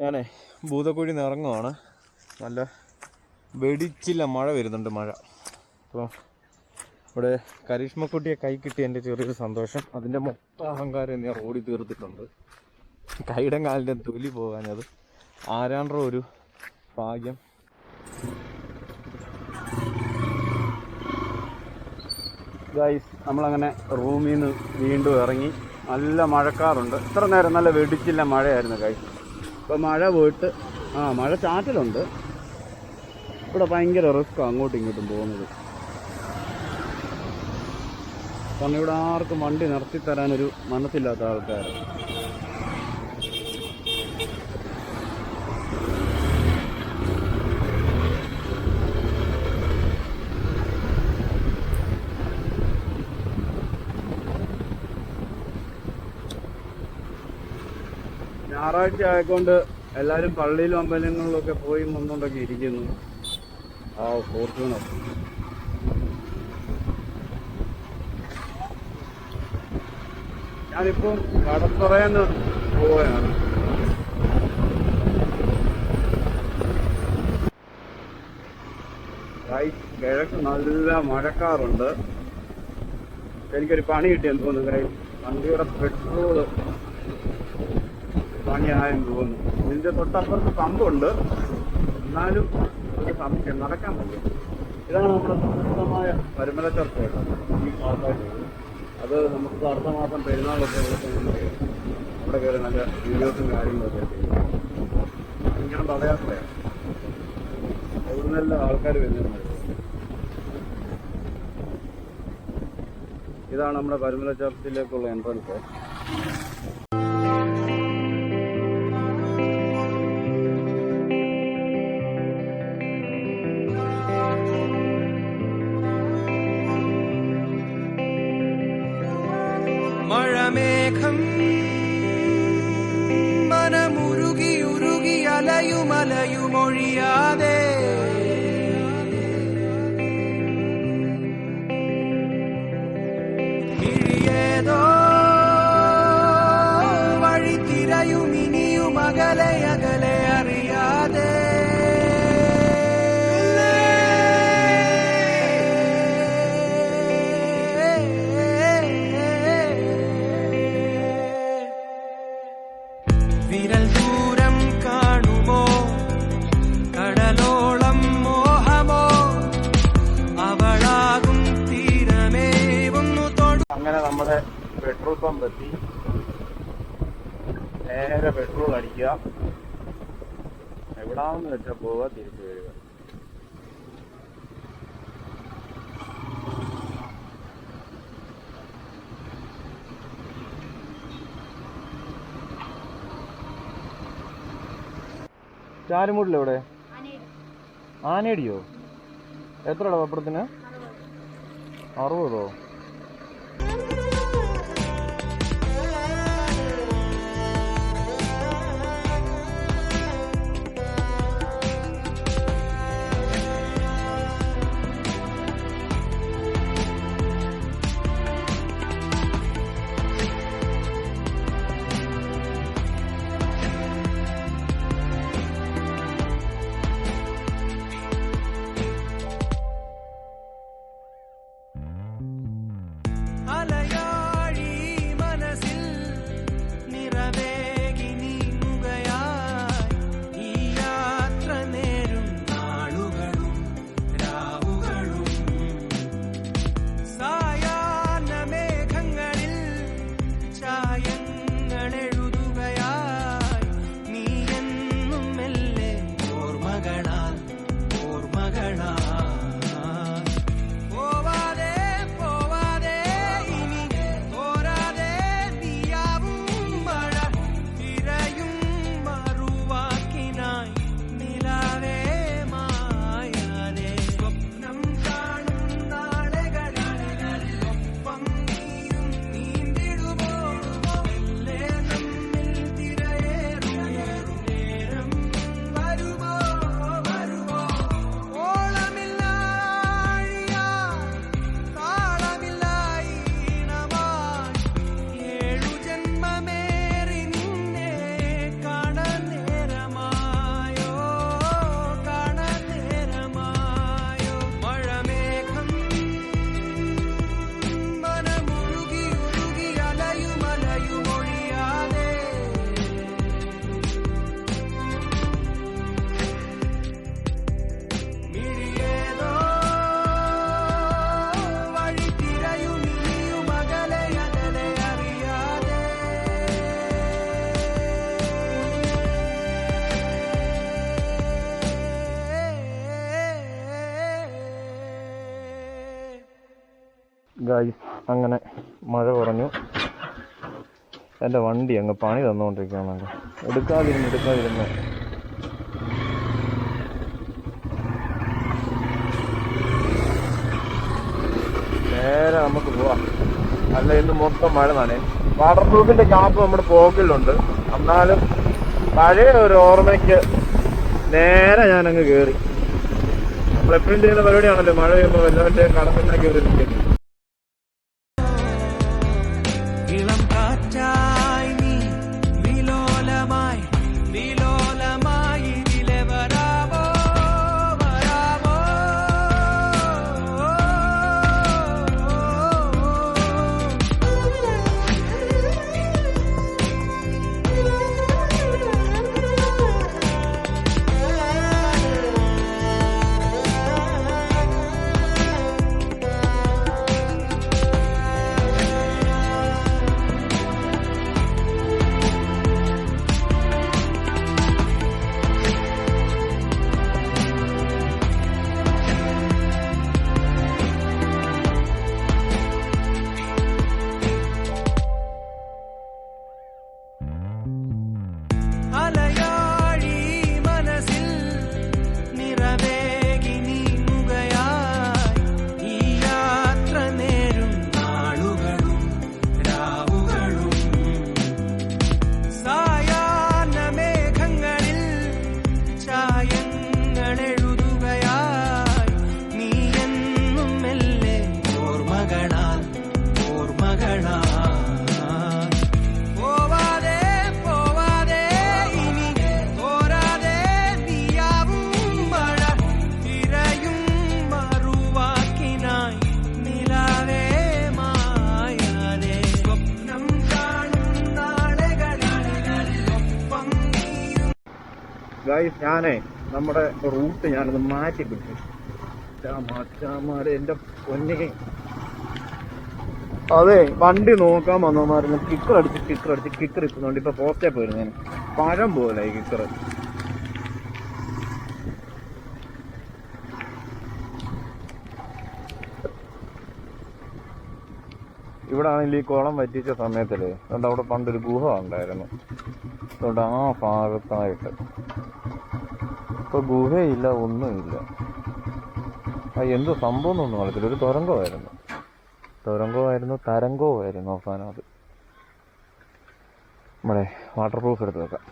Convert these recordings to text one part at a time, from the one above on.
ഞാനേ ഭൂതക്കുഴി നിറങ്ങുവാണ്. നല്ല വെടിച്ചില്ല മഴ വരുന്നുണ്ട് മഴ. അപ്പോൾ ഇവിടെ കരീഷ്മക്കുട്ടിയെ കൈ കിട്ടിയ എന്റെ ചെറിയൊരു സന്തോഷം. അതിന്റെ മൊത്തം അഹങ്കാരം ഞാൻ റോഡിൽ തീർത്തിട്ടുണ്ട്. കൈയുടെ കാലിന്റെ തൊലി പോകാനത് ആരാണ്ടോ ഒരു ഭാഗ്യം. ഗൈസ് നമ്മളങ്ങനെ റൂമിൽ നിന്ന് വീണ്ടും ഇറങ്ങി. നല്ല മഴക്കാറുണ്ട്. ഇത്ര നേരം നല്ല വെടിച്ചില്ല മഴയായിരുന്നു ഗൈസ് ഇപ്പോൾ മഴ പോയിട്ട് ആ മഴ ചാറ്റലുണ്ട്. ഇവിടെ ഭയങ്കര റിസ്ക് അങ്ങോട്ടും ഇങ്ങോട്ടും പോകുന്നത്. കാരണം ഇവിടെ ആർക്കും വണ്ടി നിർത്തി തരാനൊരു മനസ്സില്ലാത്ത ആൾക്കാർ ഞായറാഴ്ച ആയതുകൊണ്ട് എല്ലാവരും പള്ളിയിലും അമ്പലങ്ങളിലൊക്കെ പോയി വന്നുകൊണ്ടൊക്കെ ഇരിക്കുന്നു. ആ ഫോർച്യൂണർ ഞാനിപ്പം കടത്തറയെന്ന് പോവുകയാണ്. കിഴക്ക് നല്ല മഴക്കാറുണ്ട്. എനിക്കൊരു പണി കിട്ടിയെന്ന് തോന്നുന്നു. കൈ വണ്ടിയുടെ പെട്രോൾ പണിയായെന്ന് തോന്നുന്നു ഇതിന്റെ തൊട്ടപ്പുറത്ത് പമ്പുണ്ട്. എന്നാലും ഒരു സംശയം നടക്കാൻ പറ്റും ഇതാണ് നമ്മുടെ സമൃദ്ധമായ പരുമല ചർച്ച. ഈ ഭാഗത്തായിട്ട് അത് നമുക്ക് അടുത്ത മാസം പെരുന്നാളൊക്കെ അവിടെ കയറി നല്ല വീഡിയോസും കാര്യങ്ങളൊക്കെ ഇങ്ങനെ പദയാത്രയാണ് അവിടെ നല്ല ആൾക്കാർ വരുന്നുണ്ട് ഇതാണ് നമ്മുടെ പരുമല ചർച്ചിലേക്കുള്ള എൻട്രൻസ് മഴമേഘം മനമുരുകി ഉരുകി അലയുമലയുമൊഴിയാതെ കടലോളം മോഹമോ? അവളാകും അങ്ങനെ നമ്മുടെ പെട്രോൾ പമ്പ് എത്തി നേരെ പെട്രോൾ അടിക്കുക. എവിടാന്ന് വെച്ചാൽ പോവുക തിരിച്ചു വരിക. ചാരുമൂടില്ല ഇവിടെ ആനയടിയോ എത്ര പപ്പടത്തിന് അറുപതോ? ഗായ് അങ്ങനെ മഴ കുറഞ്ഞു. എന്റെ വണ്ടി അങ്ങ് പണി തന്നുകൊണ്ടിരിക്കുകയാണല്ലോ എടുക്കാതിരുന്ന് എടുക്കാതിരുന്ന്. നേരെ നമുക്ക് പോവാം. അല്ല ഇന്ന് മൊത്തം മഴ നനയും വാട്ടർ പ്രൂഫിന്റെ ക്യാപ്പ് നമ്മുടെ പോക്കിലുണ്ട്. എന്നാലും പഴയ ഒരു ഓർമ്മയ്ക്ക് നേരെ ഞാനങ്ങ് കയറി നമ്മളെപ്പോഴും ചെയ്യുന്ന പരിപാടിയാണല്ലോ മഴ പെയ്യുമ്പോൾ എല്ലാവരുടെയും കടത്തിനെ ഒരു ഗായ്സ് ഞാനേ നമ്മുടെ റൂട്ട് ഞാനത് മാറ്റി കിട്ടി മച്ചാമാരെ എന്റെ പൊന്നെ. അതെ വണ്ടി നോക്കാൻ വന്നമാരുന്നു കിക്കർ അടിച്ച് കിക്കർ അടിച്ച് കിക്കർ ഇപ്പൊ പോസ്റ്റേ പോയിരുന്നു ഞാൻ. പഴം പോലെ കിക്കർ ഇവിടെ ആണെങ്കിൽ ഈ കുളം വറ്റിച്ച സമയത്തിൽ അതുകൊണ്ട് അവിടെ പണ്ടൊരു ഗുഹ ഉണ്ടായിരുന്നു. അതുകൊണ്ട് ആ ഭാഗത്തായിട്ട്. ഇപ്പൊ ഗുഹയില്ല ഒന്നുമില്ല. ആ എന്ത് സംഭവം ഒന്നും അറിയത്തില്ല. ഒരു തുരങ്കമായിരുന്നു. തുരങ്കമായിരുന്നു തരംഗവുമായിരുന്നു അവസാനം അത് നമ്മുടെ വാട്ടർ പ്രൂഫ് എടുത്ത് വെക്കാം.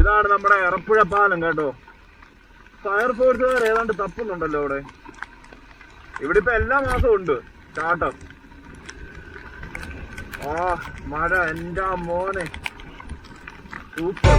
ഇതാണ് നമ്മുടെ എറപ്പുഴ പാലം കേട്ടോ. ഫയർഫോഴ്സുകാർ ഏതാണ്ട് തപ്പുന്നുണ്ടല്ലോ ഇവിടെ ഇവിടെ ഇപ്പൊ എല്ലാ മാസവും ഉണ്ട്. ചാട്ടം ആ മഴ എന്റെ മോനെ. സൂപ്പർ.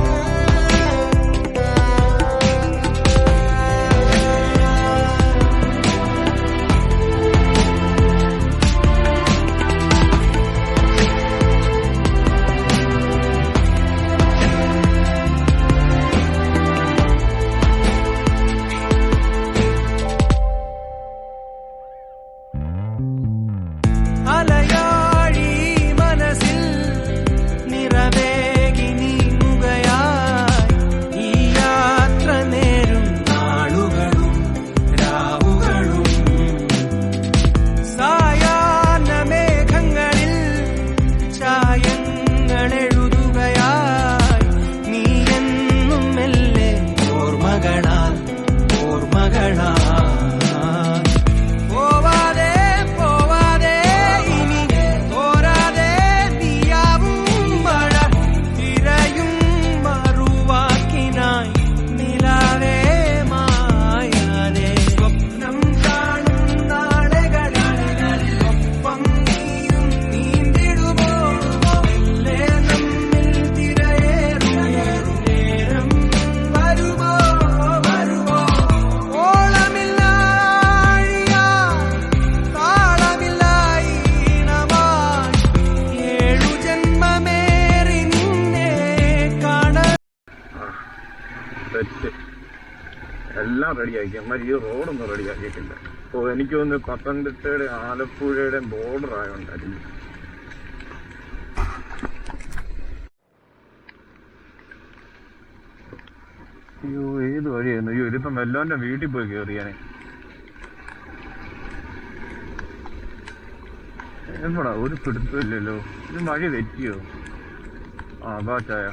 റെഡിയാക്കി അമ്മ ഈ റോഡൊന്നും റെഡിയാക്കിയിട്ടില്ല. അപ്പോൾ എനിക്ക് തോന്നുന്നു പത്തനംതിട്ടയുടെ ആലപ്പുഴയുടെ ബോർഡർ ആയതുകൊണ്ടായിരുന്നു അയ്യോ ഏത് വഴിയായിരുന്നു? അയ്യോ ഇതിപ്പം എല്ലാവരുടെ വീട്ടിൽ പോയി കയറിയാനേ എവിടാ? ഒരു പിടുത്തമില്ലല്ലോ. ഇത് മഴ തെറ്റിയോ? ആ ബാച്ചായ?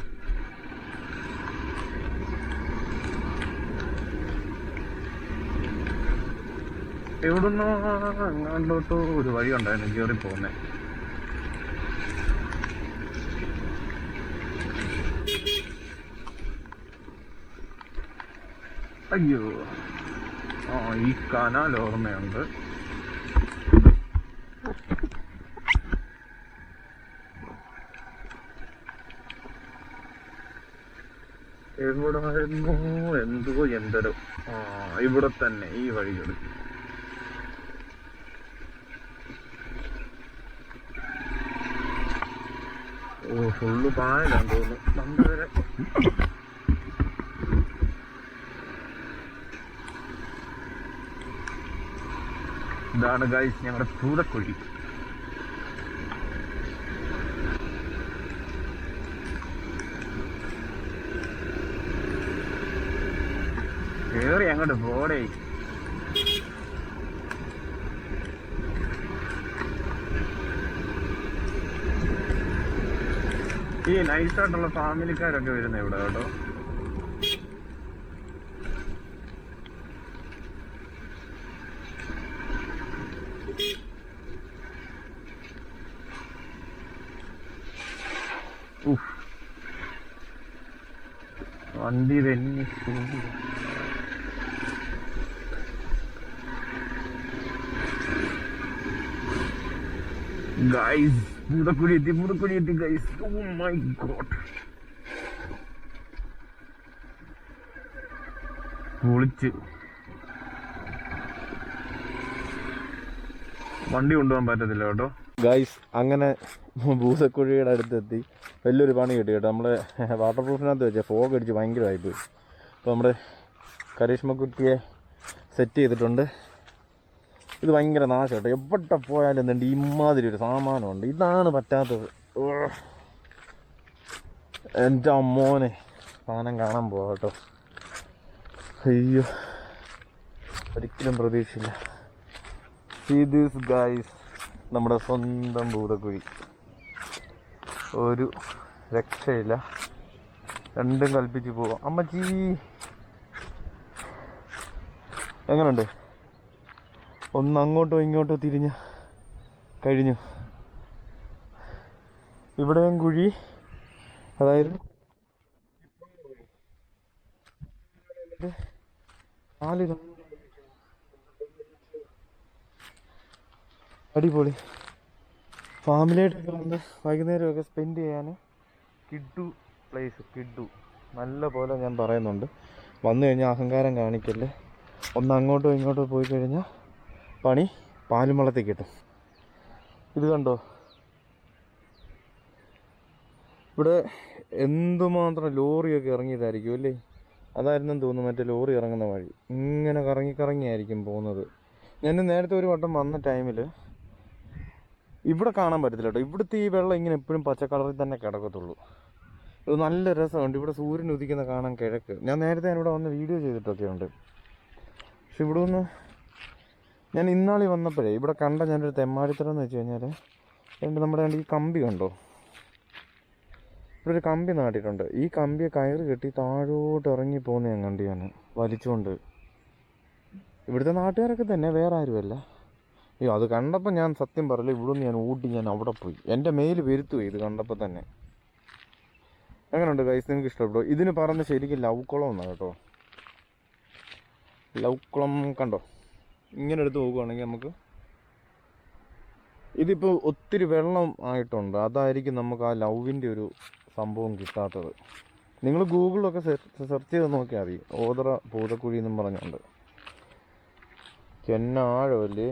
എവിടുന്നോ അങ്ങോട്ടോ ഒരു വഴി ഉണ്ടായിരുന്നു കയറി പോകുന്നേ അയ്യോ. ആ ഈ കനാൽ ഓർമ്മയുണ്ട്. എവിടായിരുന്നു? എന്തോ എന്തരോ. ആ ഇവിടെ തന്നെ ഈ വഴി ഓ ഫുള്ള് പായലാന്ന് തോന്നുന്നു. മന്ദവരെ ഇതാണ് ഗൈസ് ഞങ്ങളുടെ പൂതക്കുഴി. കേറി അങ്ങോട്ട് പോടേ. ഈ നൈസായിട്ടുള്ള ഫാമിലിക്കാരൊക്കെ വരുന്ന ഇവിടെ കേട്ടോ. വണ്ടി തന്നെ ഗൈസ് പൂതക്കുഴി എത്തി പൂതക്കുഴി എത്തി ഗൈസ് ഓ മൈ ഗോഡ് പൊളിച്ച്. വണ്ടി കൊണ്ടുപോകാൻ പറ്റത്തില്ല കേട്ടോ. ഗൈസ് അങ്ങനെ ഭൂതക്കുഴിയുടെ അടുത്തെത്തി. വലിയൊരു പണി കിട്ടി കേട്ടോ. നമ്മൾ വാട്ടർ പ്രൂഫിനകത്ത് വെച്ചാൽ ഫോഗ് അടിച്ച് ഭയങ്കരമായി പോയി അപ്പോൾ നമ്മുടെ കരീഷ്മക്കുട്ടിയെ സെറ്റ് ചെയ്തിട്ടുണ്ട്. ഇത് ഭയങ്കര നാശം കേട്ടോ എവിടെ പോയാലും എന്തുണ്ട്? ഇമാതിരി ഒരു സാമാനമുണ്ട് ഇതാണ് പറ്റാത്തത്. എന്റെ അമ്മോനെ സാധനം കാണാൻ പോവാ കേട്ടോ അയ്യോ. ഒരിക്കലും പ്രതീക്ഷയില്ല ദിസ് ഗൈസ് നമ്മുടെ സ്വന്തം ഭൂതക്കുഴി. ഒരു രക്ഷയില്ല. രണ്ടും കൽപ്പിച്ച് പോവാം. അമ്മച്ചി. എങ്ങനുണ്ട്? ഒന്ന് അങ്ങോട്ടോ ഇങ്ങോട്ടോ തിരിഞ്ഞ് കഴിഞ്ഞു. ഇവിടെയും കുഴി. അതായത് നാല് അടിപൊളി. ഫാമിലിയായിട്ടൊക്കെ വന്ന് വൈകുന്നേരമൊക്കെ സ്പെൻഡ് ചെയ്യാൻ കിഡു പ്ലേസ് കിഡു. നല്ല പോലെ ഞാൻ പറയുന്നുണ്ട്. വന്നു കഴിഞ്ഞാൽ അഹങ്കാരം കാണിക്കല്ലേ. ഒന്ന് അങ്ങോട്ടോ ഇങ്ങോട്ടോ പോയി കഴിഞ്ഞാൽ പണി പാലും വെള്ളത്തിൽ കിട്ടും. ഇത് കണ്ടോ? ഇവിടെ എന്തുമാത്രം ലോറിയൊക്കെ ഇറങ്ങിയതായിരിക്കും അല്ലേ? അതായിരുന്നു തോന്നുന്നു മറ്റേ ലോറി ഇറങ്ങുന്ന വഴി. ഇങ്ങനെ കറങ്ങി കറങ്ങിയായിരിക്കും പോകുന്നത്. ഞാൻ നേരത്തെ ഒരു വട്ടം വന്ന ടൈമിൽ ഇവിടെ കാണാൻ പറ്റത്തില്ല കേട്ടോ. ഇവിടുത്തെ ഈ വെള്ളം ഇങ്ങനെ എപ്പോഴും പച്ച കളറിൽ തന്നെ കിടക്കത്തുള്ളൂ. ഇത് നല്ല രസമുണ്ട്. ഇവിടെ സൂര്യൻ ഉദിക്കുന്ന കാണാൻ കിഴക്ക്. ഞാൻ നേരത്തെ ഇവിടെ വന്ന് വീഡിയോ ചെയ്തിട്ടൊക്കെ ഉണ്ട് പക്ഷെ ഇവിടെ ഒന്ന് ഞാൻ ഇന്നാളി വന്നപ്പോഴേ ഇവിടെ കണ്ട ഞാനൊരു തെമ്മാടിത്തരം എന്ന് വെച്ച് കഴിഞ്ഞാൽ രണ്ട് നമ്മുടെ ഈ കമ്പി കണ്ടോ? ഇവിടെ ഒരു കമ്പി നാട്ടിട്ടുണ്ട്. ഈ കമ്പിയെ കയറ് കെട്ടി താഴോട്ട് ഇറങ്ങി പോകുന്ന ഞാൻ കണ്ടു ഞാൻ വലിച്ചുകൊണ്ട് ഇവിടുത്തെ നാട്ടുകാരൊക്കെ തന്നെ വേറെ ആരുമല്ല. അയ്യോ അത് കണ്ടപ്പോൾ ഞാൻ സത്യം പറയില്ല ഇവിടുന്ന് ഞാൻ ഓടി ഞാൻ അവിടെ പോയി. എന്റെ മേൽ വരുത്തു ഇത് കണ്ടപ്പോൾ തന്നെ. എങ്ങനെയുണ്ട് കൈസ് നിങ്ങൾക്ക് ഇഷ്ടപ്പെട്ടോ? ഇതിന് പറഞ്ഞ ശരിക്കും ലവ് കുളം എന്നാണ് കേട്ടോ. ലവ് കുളം കണ്ടോ? ഇങ്ങനെ എടുത്ത് നോക്കുവാണെങ്കിൽ നമുക്ക് ഇതിപ്പോൾ ഒത്തിരി വെള്ളം ആയിട്ടുണ്ട്. അതായിരിക്കും നമുക്ക് ആ ലവിന്റെ ഒരു സംഭവം കിട്ടാത്തത്. നിങ്ങൾ ഗൂഗിളൊക്കെ സെർച്ച് ചെയ്ത് നോക്കിയാൽ മതി. ഓതറ പൂതക്കുഴി എന്നും പറഞ്ഞുകൊണ്ട്. ചെന്നാഴമല്ലേ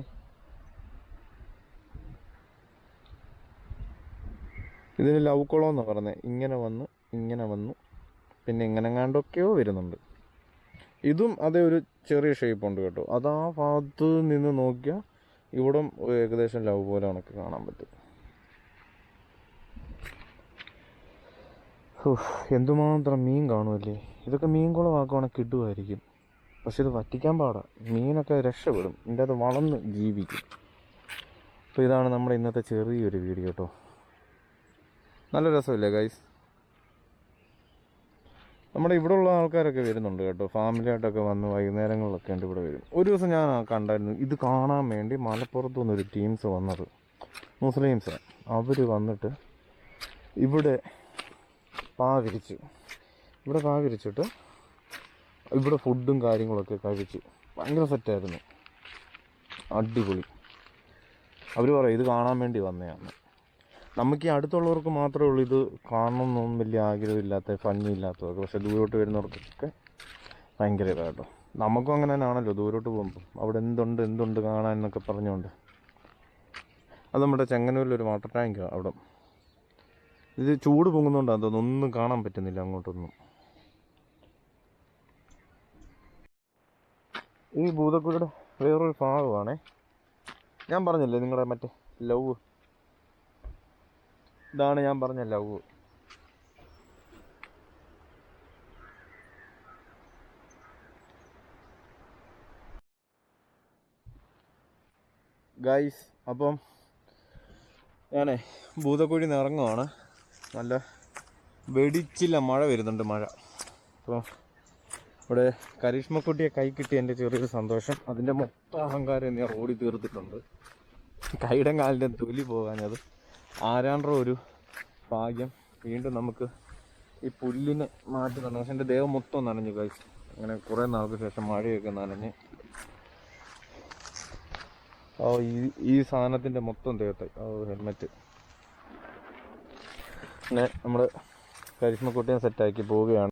ഇതിന് ലവ് കുളം എന്നാണ് പറഞ്ഞത് ഇങ്ങനെ വന്ന് ഇങ്ങനെ വന്നു പിന്നെ ഇങ്ങനെ കണ്ടൊക്കെയോ വരുന്നുണ്ട്. ഇതും അതേ ഒരു ചെറിയ ഷേപ്പ് ഉണ്ട് കേട്ടോ. അത് ആ ഭാഗത്ത് നിന്ന് നോക്കിയാൽ ഇവിടം ഏകദേശം ലവ് പോലെ നമുക്ക് കാണാൻ പറ്റും. എന്തുമാത്രം മീൻ കാണുമല്ലേ ഇതൊക്കെ മീൻ കുളമാക്കുവാണെങ്കിൽ കിട്ടുമായിരിക്കും പക്ഷെ ഇത് വറ്റിക്കാൻ പാടാം. മീനൊക്കെ രക്ഷപ്പെടും. ഇതിന്റെ അത് വളർന്ന് ജീവിക്കും. അപ്പോൾ ഇതാണ് നമ്മുടെ ഇന്നത്തെ ചെറിയൊരു വീഡിയോ കേട്ടോ. നല്ല രസമില്ലേ ഗൈസ് നമ്മുടെ ഇവിടെ ഉള്ള ആൾക്കാരൊക്കെ വരുന്നുണ്ട് കേട്ടോ. ഫാമിലിയായിട്ടൊക്കെ വന്ന് വൈകുന്നേരങ്ങളിലൊക്കെ ഉണ്ട് ഇവിടെ വരും. ഒരു ദിവസം ഞാൻ കണ്ടായിരുന്നു. ഇത് കാണാൻ വേണ്ടി മലപ്പുറത്തു നിന്നൊരു ടീംസ് വന്നത്. മുസ്ലിംസ്. അവർ വന്നിട്ട് ഇവിടെ പാ വിരിച്ചു. ഇവിടെ പാ വിരിച്ചിട്ട് ഇവിടെ ഫുഡും കാര്യങ്ങളൊക്കെ കഴിച്ചു ഭയങ്കര സെറ്റായിരുന്നു അടിപൊളി. അവർ പറയും ഇത് കാണാൻ വേണ്ടി വന്നതാണ്. നമുക്ക് ഈ അടുത്തുള്ളവർക്ക് മാത്രമേ ഉള്ളൂ ഇത് കാണണമെന്നൊന്നും വലിയ ആഗ്രഹമില്ലാത്ത ഭംഗിയില്ലാത്തതൊക്കെ പക്ഷെ ദൂരോട്ട് വരുന്നവർക്കൊക്കെ ഭയങ്കര ഇതായിട്ടോ നമുക്കും അങ്ങനെ തന്നെയാണല്ലോ ദൂരോട്ട് പോകുമ്പോൾ അവിടെ എന്തുണ്ട് എന്തുണ്ട് കാണാൻ എന്നൊക്കെ പറഞ്ഞുകൊണ്ട്. അത് നമ്മുടെ ചെങ്ങന്നൂരിലൊരു വാട്ടർ ടാങ്ക് അവിടെ. ഇത് ചൂട് പൊങ്ങുന്നതുകൊണ്ടാണ് തോന്നുന്നു ഒന്നും കാണാൻ പറ്റുന്നില്ല അങ്ങോട്ടൊന്നും. ഈ ഭൂതക്കുഴിയുടെ വേറൊരു ഭാഗമാണേ. ഞാൻ പറഞ്ഞില്ലേ നിങ്ങളുടെ മറ്റേ ലവ് ഇതാണ് ഞാൻ പറഞ്ഞ ലവ്. ഗൈസ് അപ്പം ഞാനേ ഭൂതക്കുഴി നിറങ്ങുവാണ് നല്ല വെടിച്ചില്ല മഴ വരുന്നുണ്ട് മഴ. അപ്പം ഇവിടെ കരീഷ്മക്കുട്ടിയെ കൈ കിട്ടിയ എന്റെ ചെറിയൊരു സന്തോഷം. അതിന്റെ മൊത്തം അഹങ്കാരം ഞാൻ റോഡിൽ തീർത്തിട്ടുണ്ട്. കൈയുടെ കാലിന്റെ തൊലി പോകാനത്. ആരാണ്ടോ ഒരു ഭാഗ്യം വീണ്ടും നമുക്ക് ഈ പുല്ലിനെ മാറ്റി നടന്നു പക്ഷെ എന്റെ ദേഹം മൊത്തം നനഞ്ഞു കഴിച്ചു അങ്ങനെ കുറേ നാൾക്ക് ശേഷം മഴയൊക്കെ നനഞ്ഞ്. ഓ ഈ ഈ മൊത്തം ദേഹത്തെ ഓ ഹെൽമെറ്റ് പിന്നെ നമ്മൾ കരിഷ്മക്കുട്ടിയെ സെറ്റാക്കി പോവുകയാണ്.